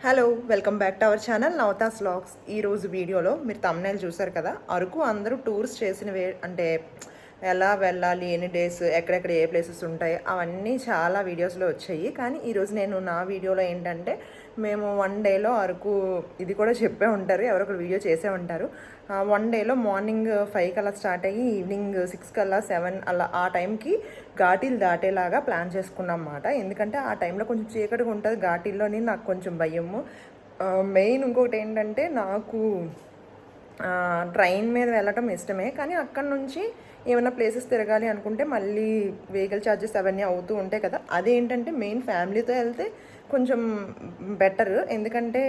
Hello welcome back to our channel Navatha's vlogs ఈరోజు వీడియోలో మీరు తమ్నేల్ చూసారు కదా? అరకు అందరూ టూర్స్ చేసిన వే అంటే ఎలా వెళ్ళాలి ఎన్ని డేస్ ఎక్కడెక్కడ ఏ ప్లేసెస్ ఉంటాయి అవన్నీ చాలా వీడియోస్లో వచ్చాయి. కానీ ఈరోజు నేను నా వీడియోలో ఏంటంటే మేము వన్ డేలో అరకు ఇది కూడా చెప్పే ఉంటారు ఎవరొకరు ఒకరు వీడియో చేసే ఉంటారు. వన్ డేలో మార్నింగ్ ఫైవ్ కల్లా స్టార్ట్ అయ్యి ఈవినింగ్ సిక్స్ కల్లా సెవెన్ అలా ఆ టైంకి ఘాటీలు దాటేలాగా ప్లాన్ చేసుకున్నాం అన్నమాట ఎందుకంటే ఆ టైంలో కొంచెం చీకటిగా ఉంటుంది ఘాటీల్లోని నాకు కొంచెం భయము. మెయిన్ ఇంకొకటి ఏంటంటే నాకు ట్రైన్ మీద వెళ్ళటం ఇష్టమే. కానీ అక్కడ నుంచి ఏమైనా ప్లేసెస్ తిరగాలి అనుకుంటే మళ్ళీ వెహికల్ ఛార్జెస్ అవన్నీ అవుతూ ఉంటాయి కదా. అదేంటంటే మెయిన్ ఫ్యామిలీతో వెళ్తే కొంచెం బెటర్ ఎందుకంటే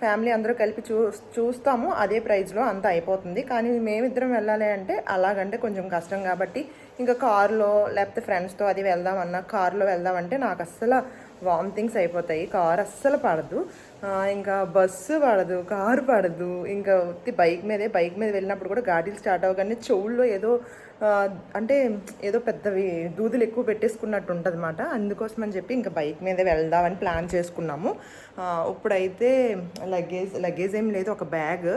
ఫ్యామిలీ అందరూ కలిపి చూ చూస్తాము అదే ప్రైస్లో అంత అయిపోతుంది. కానీ మేమిద్దరం వెళ్ళాలి అంటే అలాగంటే కొంచెం కష్టం కాబట్టి ఇంకా కారులో లేకపోతే ఫ్రెండ్స్తో అది వెళ్దామన్నా కారులో వెళ్దామంటే నాకు అస్సలు వామిటింగ్స్ అయిపోతాయి. కార్ అస్సలు పడదు. ఇంకా బస్సు పడదు కారు పడదు ఇంకా బైక్ మీదే బైక్ మీద వెళ్ళినప్పుడు కూడా గాడీలు స్టార్ట్ అవ్వగానే చెవుల్లో ఏదో అంటే ఏదో పెద్దవి దూదులు ఎక్కువ పెట్టేసుకున్నట్టు ఉంటుంది అనమాట అందుకోసం అని చెప్పి ఇంకా బైక్ మీద వెళ్దామని ప్లాన్ చేసుకున్నాము. ఇప్పుడైతే లగేజ్ లగేజ్ ఏం లేదు ఒక బ్యాగ్.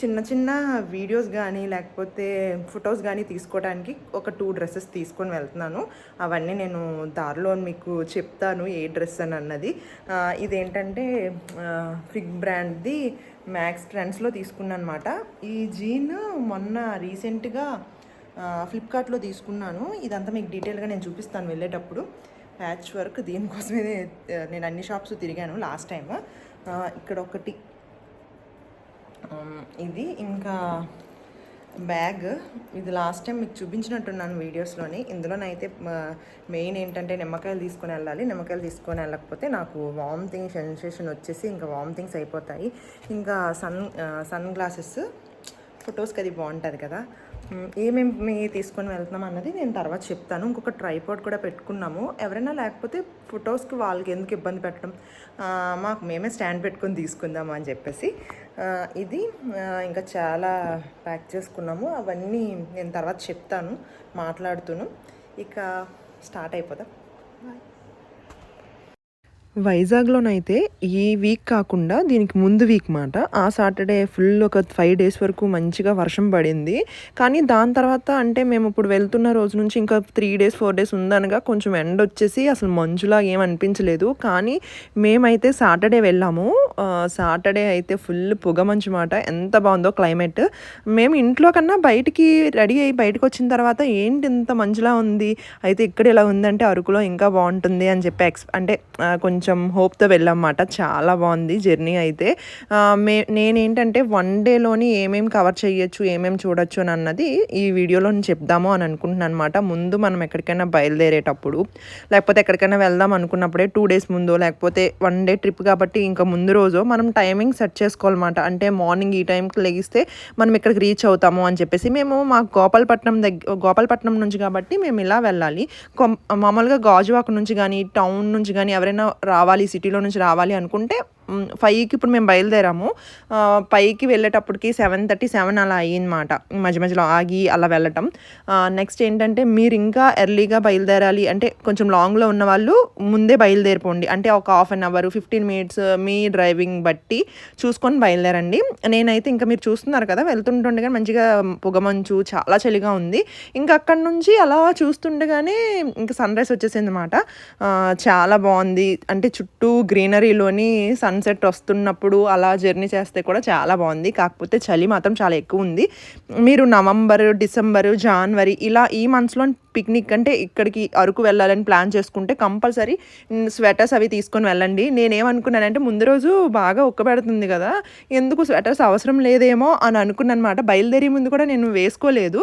చిన్న చిన్న వీడియోస్ కానీ లేకపోతే ఫొటోస్ కానీ తీసుకోవడానికి ఒక టూ డ్రెస్సెస్ తీసుకొని వెళ్తున్నాను. అవన్నీ నేను దారిలో మీకు చెప్తాను ఏ డ్రెస్ అని అన్నది. ఇదేంటంటే ఫిగ్ బ్రాండ్ది మ్యాక్స్ ట్రెండ్స్లో తీసుకున్నాను అనమాట ఈ జీన్ మొన్న రీసెంట్గా ఫ్లిప్కార్ట్లో తీసుకున్నాను. ఇదంతా మీకు డీటెయిల్గా నేను చూపిస్తాను వెళ్ళేటప్పుడు. ప్యాచ్ వర్క్ దీనికోసమే నేను అన్ని షాప్స్ తిరిగాను లాస్ట్ టైం ఇక్కడ ఒకటి. ఇది ఇంకా బ్యాగ్. ఇది లాస్ట్ టైం మీకు చూపించినట్టున్నాను వీడియోస్లోని. ఇందులోనైతే మెయిన్ ఏంటంటే నిమ్మకాయలు తీసుకొని వెళ్ళాలి. నిమ్మకాయలు తీసుకొని వెళ్ళకపోతే నాకు వామిటింగ్ సెన్సేషన్ వచ్చేసి ఇంకా వామిటింగ్స్ అయిపోతాయి. ఇంకా సన్ సన్ గ్లాసెస్ ఫొటోస్కి అది బాగుంటుంది కదా. ఏమేమి తీసుకొని వెళ్తున్నాం అన్నది నేను తర్వాత చెప్తాను. ఇంకొక ట్రైపాడ్ కూడా పెట్టుకున్నాము. ఎవరైనా లేకపోతే ఫొటోస్కి వాళ్ళకి ఎందుకు ఇబ్బంది పెట్టడం? మాకు మేమే స్టాండ్ పెట్టుకొని తీసుకుందాము అని చెప్పేసి. ఇది ఇంకా చాలా ప్యాక్ చేసుకున్నాము. అవన్నీ నేను తర్వాత చెప్తాను మాట్లాడుతూను. ఇక స్టార్ట్ అయిపోదాం. వైజాగ్లోనైతే ఈ వీక్ కాకుండా దీనికి ముందు వీక్ మాట. ఆ సాటర్డే ఫుల్ ఒక ఫైవ్ డేస్ వరకు మంచిగా వర్షం పడింది. కానీ దాని తర్వాత అంటే మేము ఇప్పుడు వెళ్తున్న రోజు నుంచి ఇంకా త్రీ డేస్ ఫోర్ డేస్ ఉందనగా కొంచెం ఎండ వచ్చేసి అసలు మంచులా ఏం అనిపించలేదు. కానీ మేమైతే సాటర్డే వెళ్ళాము. సాటర్డే అయితే ఫుల్ పొగ మంచు మాట. ఎంత బాగుందో క్లైమేట్. మేము ఇంట్లో కన్నా బయటికి రెడీ అయ్యి బయటకు వచ్చిన తర్వాత ఏంటి ఇంత మంచులా ఉంది? అయితే ఇక్కడ ఇలా ఉందంటే అరకులో ఇంకా బాగుంటుంది అని చెప్పి ఎక్స్ అంటే కొంచెం కొంచెం హోప్తో వెళ్ళామన్నమాట. చాలా బాగుంది జర్నీ అయితే. మే నేనేంటంటే వన్ డేలోని ఏమేమి కవర్ చేయొచ్చు ఏమేమి చూడొచ్చు అని అన్నది ఈ వీడియోలో నేను చెప్దాము అని అనుకుంటున్నాను అనమాట ముందు మనం ఎక్కడికైనా బయలుదేరేటప్పుడు లేకపోతే ఎక్కడికైనా వెళ్దాం అనుకున్నప్పుడే టూ డేస్ ముందు లేకపోతే వన్ డే ట్రిప్ కాబట్టి ఇంకా ముందు రోజు మనం టైమింగ్ సెట్ చేసుకోవాలన్నమాట. అంటే మార్నింగ్ ఈ టైంకి లెగిస్తే మనం ఇక్కడికి రీచ్ అవుతాము అని చెప్పేసి మేము మా గోపాలపట్నం దగ్గర గోపాలపట్నం నుంచి కాబట్టి మేము ఇలా వెళ్ళాలి. కొం- మామూలుగా గాజువాక నుంచి కానీ టౌన్ నుంచి కానీ ఎవరైనా రావాలి సిటీలో నుంచి రావాలి అనుకుంటే ఫైవ్కి ఇప్పుడు మేము బయలుదేరాము. పైకి వెళ్ళేటప్పటికి సెవెన్ థర్టీ సెవెన్ అలా అయ్యిందన్నమాట. మధ్య మధ్యలో ఆగి అలా వెళ్ళటం. నెక్స్ట్ ఏంటంటే మీరు ఇంకా ఎర్లీగా బయలుదేరాలి అంటే కొంచెం లాంగ్లో ఉన్న వాళ్ళు ముందే బయలుదేరిపోండి. అంటే ఒక half an hour fifteen minutes me driving బట్టి చూసుకొని బయలుదేరండి. నేనైతే ఇంకా మీరు చూస్తున్నారు కదా వెళ్తుంటుండగా మంచిగా పొగమంచు చాలా చలిగా ఉంది. ఇంకా అక్కడ నుంచి అలా చూస్తుండగానే ఇంకా సన్ రైజ్ వచ్చేసింది అనమాట చాలా బాగుంది. అంటే చుట్టూ గ్రీనరీలోని సన్ సన్సెట్ వస్తున్నప్పుడు అలా జర్నీ చేస్తే కూడా చాలా బాగుంది. కాకపోతే చలి మాత్రం చాలా ఎక్కువ ఉంది. మీరు నవంబర్ డిసెంబరు జనవరి ఇలా ఈ మంత్స్లో పిక్నిక్ అంటే ఇక్కడికి అరకు వెళ్ళాలని ప్లాన్ చేసుకుంటే కంపల్సరీ స్వెటర్స్ అవి తీసుకొని వెళ్ళండి. నేనేమనుకున్నానంటే ముందు రోజు బాగా ఉక్కబెడుతుంది కదా ఎందుకు స్వెటర్స్ అవసరం లేదేమో అని అనుకున్నమాట బయలుదేరి ముందు కూడా నేను వేసుకోలేదు.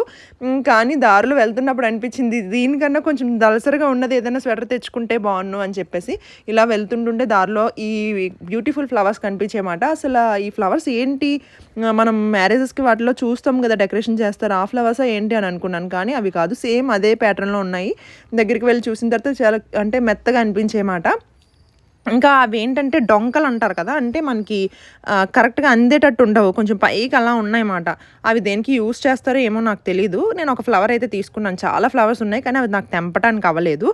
కానీ దారిలో వెళ్తున్నప్పుడు అనిపించింది దీనికన్నా కొంచెం దలసరిగా ఉన్నది ఏదైనా స్వెటర్ తెచ్చుకుంటే బాగున్ను అని చెప్పేసి ఇలా వెళ్తుంటుంటే దారిలో ఈ బ్యూటిఫుల్ ఫ్లవర్స్ కనిపించేమాట. అసలు ఈ ఫ్లవర్స్ ఏంటి? మనం మ్యారేజెస్కి వాటిలో చూస్తాం కదా డెకరేషన్ చేస్తారు ఆ ఫ్లవర్స్ ఏంటి అని అనుకున్నాను. కానీ అవి కాదు సేమ్ అదే ప్యాటర్న్లో ఉన్నాయి. దగ్గరికి వెళ్ళి చూసిన తర్వాత చాలా అంటే మెత్తగా అనిపించేమాట ఇంకా అవి ఏంటంటే డొంకలు అంటారు కదా! అంటే మనకి కరెక్ట్‌గా అందేటట్టు ఉండవు. కొంచెం పైకి అలా ఉన్నాయన్నమాట. అవి దేనికి యూస్ చేస్తారో ఏమో నాకు తెలియదు నేను ఒక ఫ్లవర్ అయితే తీసుకున్నాను. చాలా ఫ్లవర్స్ ఉన్నాయి. కానీ అవి నాకు తెంపటానికి అవ్వలేదు.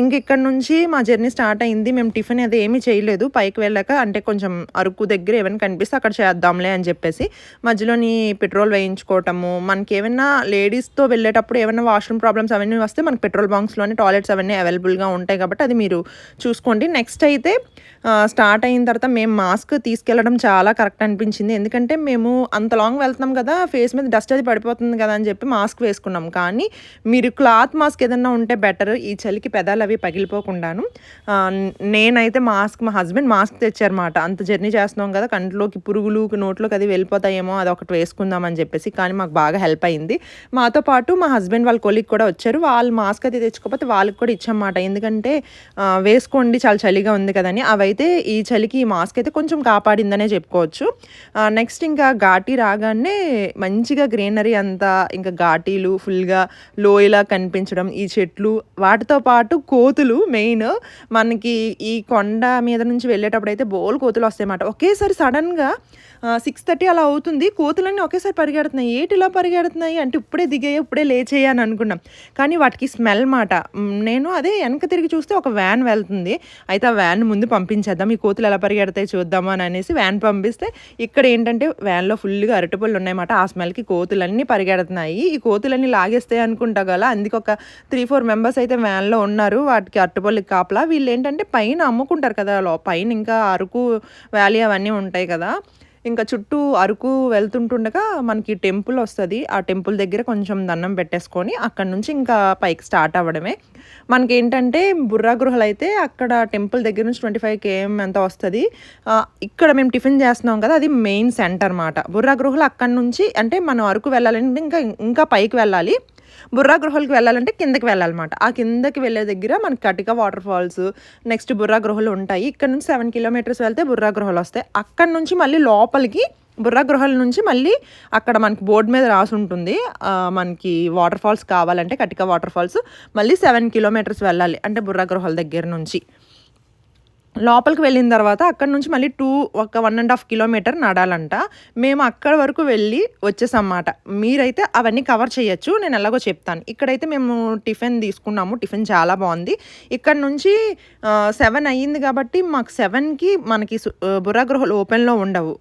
ఇంక ఇక్కడి నుంచి మా జర్నీ స్టార్ట్ అయింది. మేము టిఫిన్ అది ఏమీ చేయలేదు. పైకి వెళ్ళాక అంటే కొంచెం అరుకు దగ్గర ఏమైనా కనిపిస్తే అక్కడ చేద్దాంలే అని చెప్పేసి మధ్యలోని పెట్రోల్ వేయించుకోవటము, మనకి ఏమైనా లేడీస్‌తో వెళ్ళేటప్పుడు ఏమైనా వాష్‌రూమ్ ప్రాబ్లమ్స్ అవన్నీ వస్తే మనకి పెట్రోల్ బంక్స్‌లోనే టాయిలెట్స్ అవన్నీ అవైలబుల్‌గా ఉంటాయి కాబట్టి అది మీరు చూసుకోండి. నెక్స్ట్ అయితే స్టార్ట్ అయిన తర్వాత మేము మాస్క్ తీసుకెళ్ళడం చాలా కరెక్ట్ అనిపించింది. ఎందుకంటే మేము అంత లాంగ్ వెళ్తున్నాం కదా! ఫేస్ మీద డస్ట్ అది పడిపోతుంది కదా! అని చెప్పి మాస్క్ వేసుకున్నాం. కానీ మీరు క్లాత్ మాస్క్ ఏదన్నా ఉంటే బెటర్. ఈ చలికి పెదాలు అవి పగిలిపోకుండాను. నేనైతే మాస్క్ మా హస్బెండ్ మాస్క్ తెచ్చారన్నమాట. అంత జర్నీ చేస్తున్నాం కదా! కంట్లోకి పురుగులు నోట్లోకి అది వెళ్ళిపోతాయేమో అది ఒకటి వేసుకుందాం అని చెప్పేసి. కానీ మాకు బాగా హెల్ప్ అయింది. మాతో పాటు మా హస్బెండ్ వాళ్ళ కొలిక్ కూడా వచ్చారు. వాళ్ళు మాస్క్ అది తెచ్చుకోకపోతే వాళ్ళకి కూడా ఇచ్చామన్నమాట. ఎందుకంటే వేసుకోండి చాలా చలిగా ఉంది కదండి అవైతే ఈ చలికి ఈ మాస్క్ అయితే కొంచెం కాపాడిందనే చెప్పుకోవచ్చు. నెక్స్ట్ ఇంకా ఘాటీ రాగానే మంచిగా గ్రీనరీ అంతా ఇంకా ఘాటీలు ఫుల్‌గా లోయలా కనిపించడం, ఈ చెట్లు వాటితో పాటు కోతులు మెయిన్. మనకి ఈ కొండ మీద నుంచి వెళ్ళేటప్పుడు అయితే బోల్ కోతులు వస్తాయన్నమాట. ఒకేసారి సడన్గా సిక్స్ థర్టీ అలా అవుతుంది. కోతులన్నీ ఒకేసారి పరిగెడుతున్నాయి. ఏటి ఇలా పరిగెడుతున్నాయి అంటే ఇప్పుడే దిగాయా, ఇప్పుడే లేచాయా అని అనుకున్నాం. కానీ వాటికి స్మెల్ మాట. నేను అదే వెనక తిరిగి చూస్తే ఒక వ్యాన్ వెళ్తుంది. అయితే ఆ వ్యాన్ ముందు పంపించేద్దాం. ఈ కోతులు ఎలా పరిగెడతాయి చూద్దాము అని అనేసి వ్యాన్ పంపిస్తే ఇక్కడ ఏంటంటే వ్యాన్‌లో ఫుల్‌గా అరటిపళ్ళు ఉన్నాయన్నమాట. ఆ స్మెల్‌కి కోతులన్నీ పరిగెడుతున్నాయి. ఈ కోతులన్నీ లాగేస్తాయి అనుకుంటా గల అందుకు ఒక 3, 4 మెంబర్స్ అయితే వ్యాన్‌లో ఉన్నారు. వాటికి అరటిపళ్ళకి కాపలా. వీళ్ళు ఏంటంటే పైన అమ్ముకుంటారు కదా! పైన ఇంకా అరకు వ్యాలీ అవన్నీ ఉంటాయి కదా! ఇంకా చుట్టూ అరకు వెళ్తుంటుండగా మనకి టెంపుల్ వస్తుంది ఆ టెంపుల్ దగ్గర కొంచెం దండం పెట్టేసుకొని అక్కడి నుంచి ఇంకా పైకి స్టార్ట్ అవ్వడమే. మనకేంటంటే బుర్రా గృహలైతే అక్కడ టెంపుల్ దగ్గర నుంచి 25 కేఎం ఎంత వస్తుంది ఇక్కడ మేము టిఫిన్ చేస్తున్నాం కదా! అది మెయిన్ సెంటర్ అనమాట బుర్రా గృహలు అక్కడి నుంచి అంటే మనం అరకు వెళ్ళాలంటే ఇంకా ఇంకా పైకి వెళ్ళాలి. బుర్రా గృహలకు వెళ్ళాలంటే కిందకి వెళ్ళాలన్నమాట. ఆ కిందకి వెళ్ళే దగ్గర మనకి Katika water falls, next Borra గృహలు ఉంటాయి. ఇక్కడ నుంచి సెవెన్ కిలోమీటర్స్ వెళ్తే బుర్రా గృహలొస్తాయి. అక్కడ నుంచి మళ్ళీ లోపలికి బుర్రా గృహల నుంచి మళ్ళీ అక్కడ మనకి బోర్డు మీద రాసి ఉంటుంది మనకి వాటర్ ఫాల్స్ కావాలంటే కటిక వాటర్ ఫాల్స్ మళ్ళీ సెవెన్ కిలోమీటర్స్ వెళ్ళాలి. అంటే బుర్రా గృహాల దగ్గర నుంచి. లోపలికి వెళ్ళిన తర్వాత అక్కడి నుంచి మళ్ళీ టూ ఒక వన్ అండ్ హాఫ్ కిలోమీటర్ నడాలంట. మేము అక్కడ వరకు వెళ్ళి వచ్చేసామన్నమాట. మీరైతే అవన్నీ కవర్ చేయొచ్చు. నేను ఎలాగో చెప్తాను. ఇక్కడైతే మేము టిఫిన్ తీసుకున్నాము. టిఫిన్ చాలా బాగుంది ఇక్కడ నుంచి సెవెన్ అయ్యింది కాబట్టి మాకు సెవెన్కి మనకి బుర్రగృహలు ఓపెన్‌లో ఉండవు.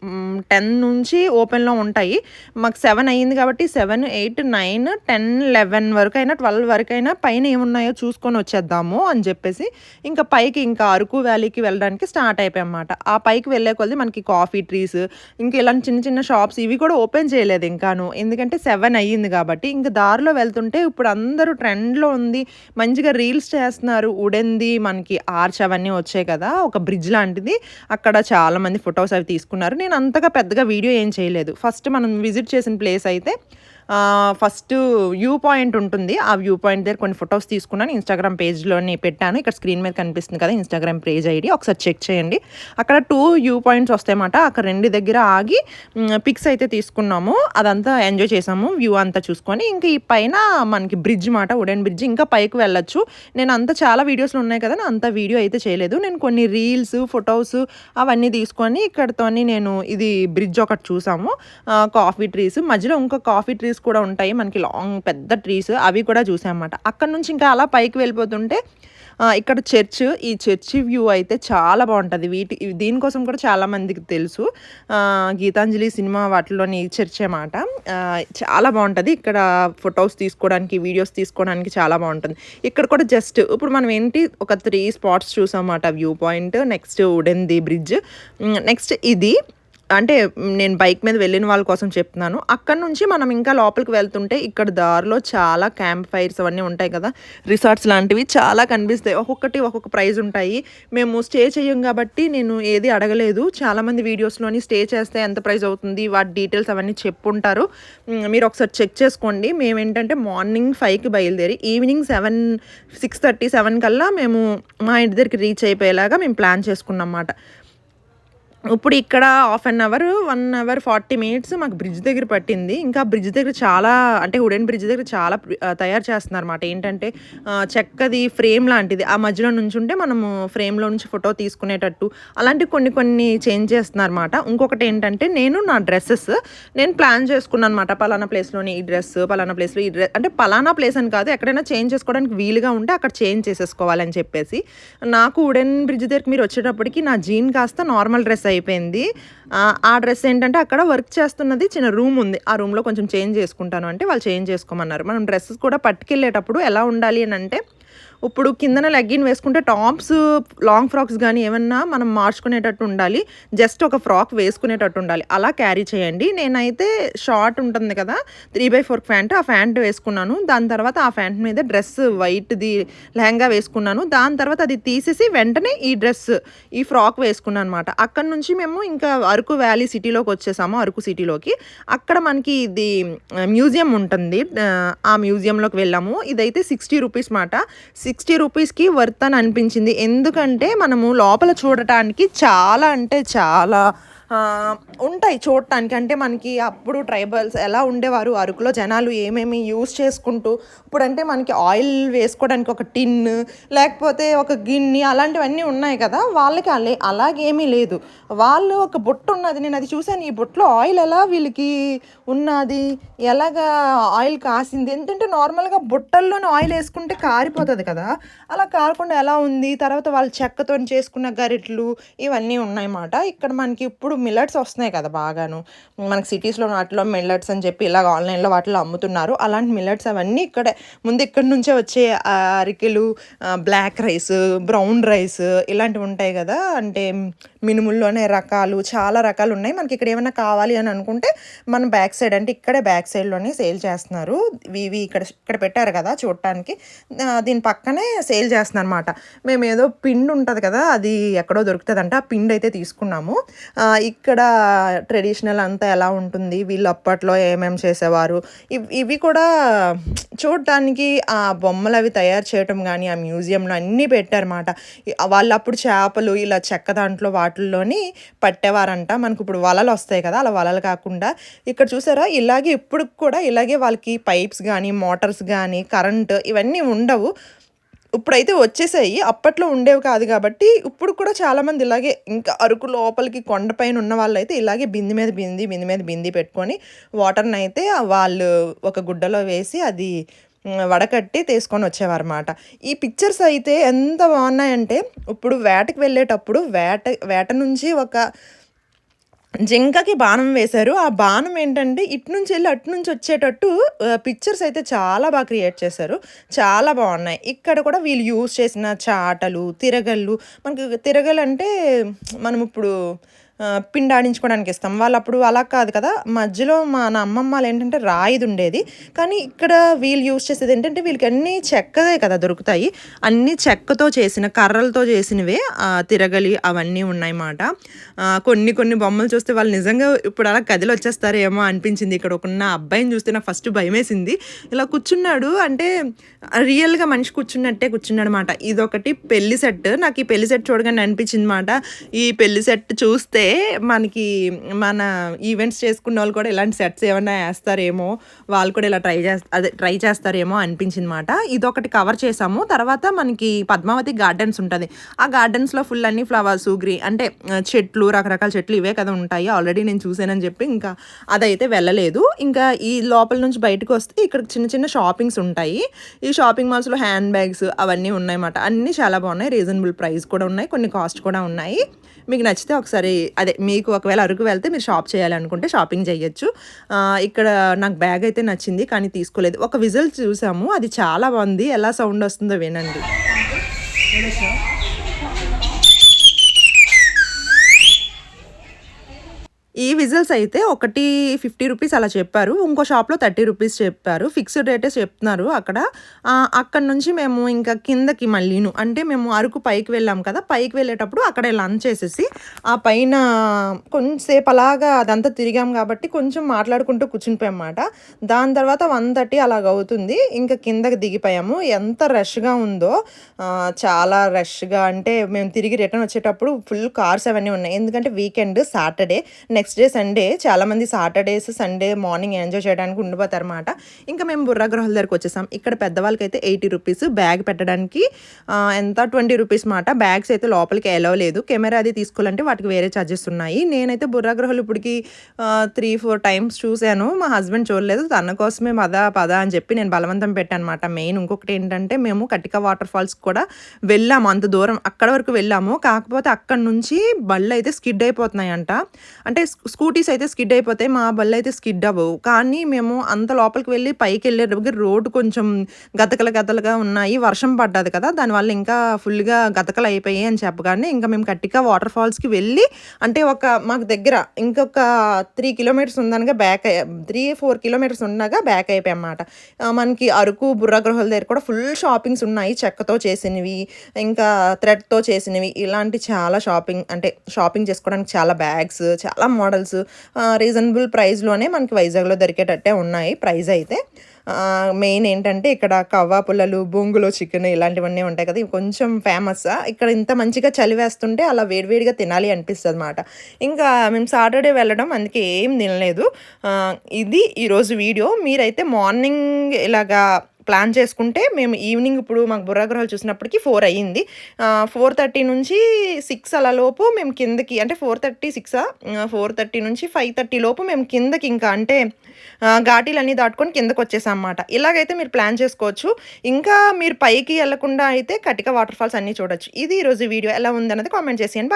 టెన్ నుంచి ఓపెన్‌లో ఉంటాయి. మాకు సెవెన్ అయ్యింది కాబట్టి seven eight nine ten eleven వరకు అయినా ట్వెల్వ్ వరకు అయినా పైన ఏమున్నాయో చూసుకొని వచ్చేద్దాము అని చెప్పేసి ఇంకా పైకి ఇంకా అరకు వ్యాలీకి వెళ్ళడానికి స్టార్ట్ అయిపోయామన్నమాట. ఆ పైకి వెళ్ళే కొద్ది మనకి కాఫీ ట్రీస్ ఇంకా ఇలాంటి చిన్న చిన్న షాప్స్ ఇవి కూడా ఓపెన్ చేయలేదు ఇంకాను. ఎందుకంటే సెవెన్ అయ్యింది కాబట్టి. ఇంక దారిలో వెళ్తుంటే ఇప్పుడు అందరూ ట్రెండ్‌లో ఉంది. మంచిగా రీల్స్ చేస్తున్నారు. ఉడెంది మనకి ఆర్చ్ అవన్నీ వచ్చాయి కదా! ఒక బ్రిడ్జ్ లాంటిది. అక్కడ చాలామంది ఫొటోస్ అవి తీసుకున్నారు. నేను అంతగా పెద్దగా వీడియో ఏం చేయలేదు. ఫస్ట్ మనం విజిట్ చేసిన ప్లేస్ అయితే ఫస్ట్ వ్యూ పాయింట్ ఉంటుంది. ఆ వ్యూ పాయింట్ దగ్గర కొన్ని ఫొటోస్ తీసుకున్నాను. ఇన్‌స్టాగ్రామ్ పేజ్‌లోని పెట్టాను. ఇక్కడ స్క్రీన్ మీద కనిపిస్తుంది కదా! ఇన్‌స్టాగ్రామ్ పేజ్ ఐడి ఒకసారి చెక్ చేయండి. అక్కడ టూ వ్యూ పాయింట్స్ వస్తాయన్నమాట. అక్కడ రెండు దగ్గర ఆగి పిక్స్ అయితే తీసుకున్నాము. అదంతా ఎంజాయ్ చేసాము. వ్యూ అంతా చూసుకొని ఇంకా ఈ పైన మనకి బ్రిడ్జ్ మాట వుడెన్ బ్రిడ్జ్. ఇంకా పైకి వెళ్ళొచ్చు. నేను అంత చాలా వీడియోస్లు ఉన్నాయి కదా! అంత వీడియో అయితే చేయలేదు. నేను కొన్ని రీల్స్, ఫొటోస్ అవన్నీ తీసుకొని ఇక్కడతోని నేను ఇది బ్రిడ్జ్ ఒకటి చూసాము. కాఫీ ట్రీస్ మధ్యలో ఇంకా కాఫీ ట్రీస్ కూడా ఉంటాయి. మనకి లాంగ్ పెద్ద ట్రీస్ అవి కూడా చూసామన్నమాట. అక్కడి నుంచి ఇంకా అలా పైకి వెళ్ళిపోతుంటే ఇక్కడ చర్చ్. ఈ చర్చి వ్యూ అయితే చాలా బాగుంటుంది వీటి దీనికోసం కూడా చాలా మందికి తెలుసు. గీతాంజలి సినిమా వాటిలోని చర్చే మాట. చాలా బాగుంటుంది ఇక్కడ ఫొటోస్ తీసుకోవడానికి, వీడియోస్ తీసుకోవడానికి చాలా బాగుంటుంది ఇక్కడ కూడా జస్ట్ ఇప్పుడు మనం ఏంటి ఒక three spots చూసామన్నమాట. View point, next wooden the bridge. Next ఇది అంటే నేను బైక్ మీద వెళ్ళిన వాళ్ళ కోసం చెప్తున్నాను. అక్కడి నుంచి మనం ఇంకా లోపలికి వెళ్తుంటే ఇక్కడ దారిలో చాలా క్యాంప్ ఫైర్స్ అవన్నీ ఉంటాయి కదా! రిసార్ట్స్ లాంటివి చాలా కనిపిస్తాయి. ఒక్కొక్కటి ఒక్కొక్క ప్రైజ్ ఉంటాయి. మేము స్టే చేయం కాబట్టి నేను ఏది అడగలేదు. చాలామంది వీడియోస్‌లోని స్టే చేస్తే ఎంత ప్రైస్ అవుతుంది, వాటి డీటెయిల్స్ అవన్నీ చెప్పుంటారు. మీరు ఒకసారి చెక్ చేసుకోండి. మేము ఏంటంటే మార్నింగ్ ఫైవ్కి బయలుదేరి ఈవినింగ్ 7 6:30, 7 కల్లా మేము మా ఇంటి దగ్గరికి రీచ్ అయిపోయేలాగా మేము ప్లాన్ చేసుకున్నాం అన్నమాట ఇప్పుడు ఇక్కడ half an hour one hour forty minutes మాకు బ్రిడ్జ్ దగ్గర పట్టింది. ఇంకా బ్రిడ్జ్ దగ్గర చాలా అంటే వుడెన్ బ్రిడ్జ్ దగ్గర చాలా తయారు చేస్తున్నారు అనమాట ఏంటంటే చెక్కది ఫ్రేమ్ లాంటిది. ఆ మధ్యలో నుంచి ఉంటే మనము ఫ్రేమ్లో నుంచి ఫోటో తీసుకునేటట్టు అలాంటి కొన్ని కొన్ని చేంజ్ చేస్తున్నారు అనమాట ఇంకొకటి ఏంటంటే నేను నా డ్రెస్సెస్ నేను ప్లాన్ చేసుకున్నాను అనమాట పలానా ప్లేస్లోని ఈ డ్రెస్ పలానా ప్లేస్లో ఈ డ్రెస్ అంటే పలానా ప్లేస్ అని కాదు ఎక్కడైనా చేంజ్ చేసుకోవడానికి వీలుగా ఉంటే అక్కడ చేంజ్ చేసేసుకోవాలని చెప్పేసి. నాకు వుడెన్ బ్రిడ్జ్ దగ్గరికి మీరు వచ్చేటప్పటికి నా జీన్ కాస్త నార్మల్ డ్రెస్ అయిపోయింది. ఆ, డ్రెస్ ఏంటంటే అక్కడ వర్క్ చేస్తున్నది చిన్న రూమ్ ఉంది. ఆ రూమ్లో కొంచెం చేంజ్ చేసుకుంటాను అంటే వాళ్ళు చేంజ్ చేసుకోమన్నారు. మనం డ్రెస్సెస్ కూడా పట్టుకెళ్ళేటప్పుడు ఎలా ఉండాలి అని అంటే ఇప్పుడు కిందన లెగ్గిన్ వేసుకుంటే టాప్స్ లాంగ్ ఫ్రాక్స్ కానీ ఏమన్నా మనం మార్చుకునేటట్టు ఉండాలి. జస్ట్ ఒక ఫ్రాక్ వేసుకునేటట్టు ఉండాలి. అలా క్యారీ చేయండి. నేనైతే షార్ట్ ఉంటుంది కదా త్రీ బై ఫోర్ ప్యాంట్ ఆ ప్యాంట్ వేసుకున్నాను. దాని తర్వాత ఆ ప్యాంట్ మీద డ్రెస్ వైట్ది లెహంగా వేసుకున్నాను. దాని తర్వాత అది తీసేసి వెంటనే ఈ డ్రెస్ ఈ ఫ్రాక్ వేసుకున్నాను అనమాట అక్కడ నుంచి మేము ఇంకా అరకు వ్యాలీ సిటీలోకి వచ్చేసాము అరకు సిటీలోకి. అక్కడ మనకి ఇది మ్యూజియం ఉంటుంది. ఆ, మ్యూజియంలోకి వెళ్ళాము. ఇదైతే సిక్స్టీ రూపీస్ మాట. సిక్స్టీ రూపీస్కి వర్త్ అని అనిపించింది. ఎందుకంటే మనము లోపల చూడటానికి చాలా అంటే చాలా ఉంటాయి చూడటానికి. అంటే మనకి అప్పుడు ట్రైబల్స్ ఎలా ఉండేవారు అరకులో జనాలు ఏమేమి యూస్ చేసుకుంటూ ఇప్పుడంటే మనకి ఆయిల్ వేసుకోవడానికి ఒక టిన్ లేకపోతే ఒక గిన్నె అలాంటివన్నీ ఉన్నాయి కదా వాళ్ళకి అలా అలాగేమీ లేదు. వాళ్ళు ఒక బుట్ట ఉన్నది నేను అది చూశాను ఈ బుట్టలో ఆయిల్ ఎలా వీళ్ళకి ఉన్నది ఎలాగా ఆయిల్ కాసింది ఎందుకంటే నార్మల్గా బుట్టల్లోనే ఆయిల్ వేసుకుంటే కారిపోతుంది కదా అలా కారకుండా ఎలా ఉంది తర్వాత వాళ్ళు చెక్కతో చేసుకున్న గరిట్లు ఇవన్నీ ఉన్నాయన్నమాట. ఇక్కడ మనకి ఇప్పుడు మిల్లట్స్ వస్తున్నాయి కదా బాగాను. మనకి సిటీస్లో వాటిలో మిల్లెట్స్ అని చెప్పి ఇలాగ ఆన్లైన్లో వాటిలో అమ్ముతున్నారు. అలాంటి మిల్లట్స్ అవన్నీ ఇక్కడే ముందు ఇక్కడి నుంచే వచ్చే అరికెలు బ్లాక్ రైస్ బ్రౌన్ రైస్ ఇలాంటివి ఉంటాయి కదా. అంటే మినుముల్లోనే రకాలు చాలా రకాలు ఉన్నాయి. మనకి ఇక్కడ ఏమైనా కావాలి అని అనుకుంటే మనం బ్యాక్ సైడ్ అంటే ఇక్కడే బ్యాక్ సైడ్లోనే సేల్ చేస్తున్నారు. ఇవి ఇక్కడ ఇక్కడ పెట్టారు కదా చూడటానికి. దీని పక్కనే సేల్ చేస్తున్నారు అనమాట మేము ఏదో పిండి ఉంటుంది కదా అది ఎక్కడో దొరుకుతుందంట. ఆ పిండి అయితే తీసుకున్నాము. ఇక్కడ ట్రెడిషనల్ అంతా ఎలా ఉంటుంది? వీళ్ళు అప్పట్లో ఏమేమి చేసేవారు? ఇవి కూడా చూడటానికి ఆ బొమ్మలు అవి తయారు చేయటం కానీ ఆ మ్యూజియంలో అన్నీ పెట్టారన్నమాట. వాళ్ళు అప్పుడు చేపలు ఇలా చెక్క దాంట్లో వాటిల్లోని పట్టేవారంట. మనకు ఇప్పుడు వలలు వస్తాయి కదా అలా వలలు కాకుండా. ఇక్కడ చూసారా? ఇలాగే ఇప్పుడు కూడా ఇలాగే వాళ్ళకి పైప్స్ కానీ మోటార్స్ కానీ కరెంట్ ఇవన్నీ ఉండవు. ఇప్పుడైతే వచ్చేసాయి. అప్పట్లో ఉండేవి కాదు కాబట్టి ఇప్పుడు కూడా చాలామంది ఇలాగే ఇంకా అరకు లోపలికి కొండపైన ఉన్న వాళ్ళైతే ఇలాగే బింది మీద బింది బింది మీద బింది పెట్టుకొని వాటర్ని అయితే వాళ్ళు ఒక గుడ్డలో వేసి అది వడకట్టి తీసుకొని వచ్చేవారన్నమాట. ఈ పిక్చర్స్ అయితే ఎంత బాగున్నాయంటే ఇప్పుడు వేటకి వెళ్ళేటప్పుడు వేట వేట నుంచి ఒక జింకకి బాణం వేశారు. ఆ బాణం ఏంటంటే ఇటు నుంచి వెళ్ళి అటు నుంచి వచ్చేటట్టు పిక్చర్స్ అయితే చాలా బాగా క్రియేట్ చేశారు. చాలా బాగున్నాయి. ఇక్కడ కూడా వీళ్ళు యూజ్ చేసిన చాటలు తిరగళ్ళు మనకి తిరగలు అంటే మనం ఇప్పుడు పిండి ఆడించుకోవడానికి ఇస్తాం. వాళ్ళు అప్పుడు అలా కాదు కదా. మధ్యలో మా నా అమ్మమ్మ వాళ్ళు ఏంటంటే రాయిది ఉండేది. కానీ ఇక్కడ వీళ్ళు యూజ్ చేసేది ఏంటంటే వీళ్ళకి అన్నీ చెక్కదే కదా దొరుకుతాయి. అన్నీ చెక్కతో చేసిన కర్రలతో చేసినవే తిరగలి అవన్నీ ఉన్నాయన్నమాట. కొన్ని కొన్ని బొమ్మలు చూస్తే వాళ్ళు నిజంగా ఇప్పుడు అలా కదిలి వచ్చేస్తారేమో అనిపించింది. ఇక్కడ ఒక అబ్బాయిని చూస్తే నాకు ఫస్ట్ భయమేసింది. ఇలా కూర్చున్నాడు అంటే రియల్గా మనిషి కూర్చున్నట్టే కూర్చున్నాడు అనమాట ఇదొకటి పెళ్ళి సెట్. నాకు ఈ పెళ్ళి సెట్ చూడగానే అనిపించింది అనమాట ఈ పెళ్ళి సెట్ చూస్తే మనకి మన ఈవెంట్స్ చేసుకున్న వాళ్ళు కూడా ఇలాంటి సెట్స్ ఏమైనా వేస్తారేమో వాళ్ళు కూడా ఇలా ట్రై చేస్తా అదే ట్రై చేస్తారేమో అనిపించింది అనమాట ఇదొకటి కవర్ చేసాము. తర్వాత మనకి పద్మావతి గార్డెన్స్ ఉంటుంది. ఆ గార్డెన్స్లో ఫుల్ అన్ని ఫ్లవర్స్ గ్రీన్ అంటే చెట్లు రకరకాల చెట్లు ఇవే కదా ఉంటాయి. ఆల్రెడీ నేను చూసానని చెప్పి ఇంకా అదైతే వెళ్ళలేదు. ఇంకా ఈ లోపల నుంచి బయటకు వస్తే ఇక్కడ చిన్న చిన్న షాపింగ్స్ ఉంటాయి. ఈ షాపింగ్ మాల్స్లో హ్యాండ్ బ్యాగ్స్ అవన్నీ ఉన్నాయన్నమాట. అన్నీ చాలా బాగున్నాయి. రీజనబుల్ ప్రైస్ కూడా ఉన్నాయి. కొన్ని కాస్ట్ కూడా ఉన్నాయి. మీకు నచ్చితే ఒకసారి అదే మీకు ఒకవేళ అరకు వెళ్తే మీరు షాప్ చేయాలనుకుంటే షాపింగ్ చేయొచ్చు. ఇక్కడ నాకు బ్యాగ్ అయితే నచ్చింది కానీ తీసుకోలేదు. ఒక విజిల్ చూసాము. అది చాలా బాగుంది. ఎలా సౌండ్ వస్తుందో వినండి. ఈ విజిల్స్ అయితే ఒకటి ఫిఫ్టీ రూపీస్ అలా చెప్పారు. ఇంకో షాప్లో థర్టీ రూపీస్ చెప్పారు. ఫిక్స్డ్ రేటే చెప్తున్నారు అక్కడ. అక్కడ నుంచి మేము ఇంకా కిందకి మళ్ళీను. అంటే మేము అరకు పైకి వెళ్ళాం కదా పైకి వెళ్ళేటప్పుడు అక్కడే లంచ్ చేసేసి ఆ పైన కొంచెంసేపు అలాగా అదంతా తిరిగాం కాబట్టి కొంచెం మాట్లాడుకుంటూ కూర్చునిపోయామాట దాని తర్వాత వన్ థర్టీ అలాగ అవుతుంది. ఇంకా కిందకి దిగిపోయాము. ఎంత రష్గా ఉందో చాలా రష్గా. అంటే మేము తిరిగి రిటర్న్ వచ్చేటప్పుడు ఫుల్ కార్స్ అవన్నీ ఉన్నాయి. ఎందుకంటే weekend Saturday next day Sunday చాలామంది సాటర్డేస్ సండే మార్నింగ్ ఎంజాయ్ చేయడానికి ఉండిపోతారు అనమాట ఇంకా మేము బుర్రాగ్రహాల దగ్గరకు వచ్చేసాం. ఇక్కడ పెద్దవాళ్ళకి అయితే ఎయిటీ రూపీస్ బ్యాగ్ పెట్టడానికి ఎంత? ట్వంటీ రూపీస్ మాట. బ్యాగ్స్ అయితే లోపలికి ఎలవ్ లేదు. కెమెరా అది తీసుకోవాలంటే వాటికి వేరే ఛార్జెస్ ఉన్నాయి. నేనైతే బుర్రాగ్రహాలు ఇప్పటికి త్రీ ఫోర్ టైమ్స్ చూశాను. మా హస్బెండ్ చూడలేదు. తన కోసమే పద పద అని చెప్పి నేను బలవంతం పెట్టాను అనమాట మెయిన్ ఇంకొకటి ఏంటంటే మేము కటిక వాటర్ ఫాల్స్ కూడా వెళ్ళాము. అంత దూరం అక్కడ వరకు వెళ్ళాము. కాకపోతే అక్కడ నుంచి బళ్ళు అయితే స్కిడ్ అయిపోతున్నాయంట. అంటే స్కూటీస్ అయితే స్కిడ్ అయిపోతాయి మా బళ్ళు అయితే స్కిడ్ అవ్వవు. కానీ మేము అంత లోపలికి వెళ్ళి పైకి వెళ్ళేటప్పటికి రోడ్డు కొంచెం గతకల గతలుగా ఉన్నాయి. వర్షం పడ్డది కదా దానివల్ల ఇంకా ఫుల్గా గతకలు అయిపోయాయి అని చెప్పగానే ఇంకా మేము కట్టిక వాటర్ ఫాల్స్కి వెళ్ళి అంటే ఒక మాకు దగ్గర ఇంకొక త్రీ కిలోమీటర్స్ ఉందనగా బ్యాక్ త్రీ ఫోర్ కిలోమీటర్స్ ఉండగా బ్యాక్ అయిపోయాయి అన్నమాట. మనకి అరకు బుర్రగృహాల దగ్గర కూడా ఫుల్ షాపింగ్స్ ఉన్నాయి. చెక్కతో చేసినవి ఇంకా థ్రెడ్తో చేసినవి. ఇలాంటి చాలా షాపింగ్ అంటే షాపింగ్ చేసుకోవడానికి చాలా బ్యాగ్స్ చాలా మోడల్స్ రీజనబుల్ ప్రైస్లోనే మనకి వైజాగ్లో దొరికేటట్టే ఉన్నాయి ప్రైస్ అయితే. మెయిన్ ఏంటంటే ఇక్కడ కవ్వా పుల్లలు బొంగులో చికెన్ ఇలాంటివన్నీ ఉంటాయి కదా ఇవి కొంచెం ఫేమస్ ఇక్కడ ఇంత మంచిగా చలి వేస్తుంటే అలా వేడివేడిగా తినాలి అనిపిస్తుంది అనమాట ఇంకా మేము సాటర్డే వెళ్ళడం అందుకే ఏం తినలేదు. ఇది ఈరోజు వీడియో. మీరైతే మార్నింగ్ ఇలాగా ప్లాన్ చేసుకుంటే మేము ఈవినింగ్ ఇప్పుడు మాకు బుర్రాగ్రహాలు చూసినప్పటికీ ఫోర్ అయ్యింది. ఫోర్ థర్టీ నుంచి సిక్స్ అలా లోపు మేము కిందకి అంటే four thirty six four thirty నుంచి ఫైవ్ థర్టీ లోపు మేము కిందకి ఇంకా అంటే ఘాటీలన్నీ దాటుకొని కిందకు వచ్చేసాం అన్నమాట. ఇలాగైతే మీరు ప్లాన్ చేసుకోవచ్చు. ఇంకా మీరు పైకి వెళ్ళకుండా అయితే కటిక వాటర్ ఫాల్స్ అన్నీ చూడొచ్చు. ఇది ఈరోజు వీడియో. ఎలా ఉందన్నది కామెంట్ చేసేయండి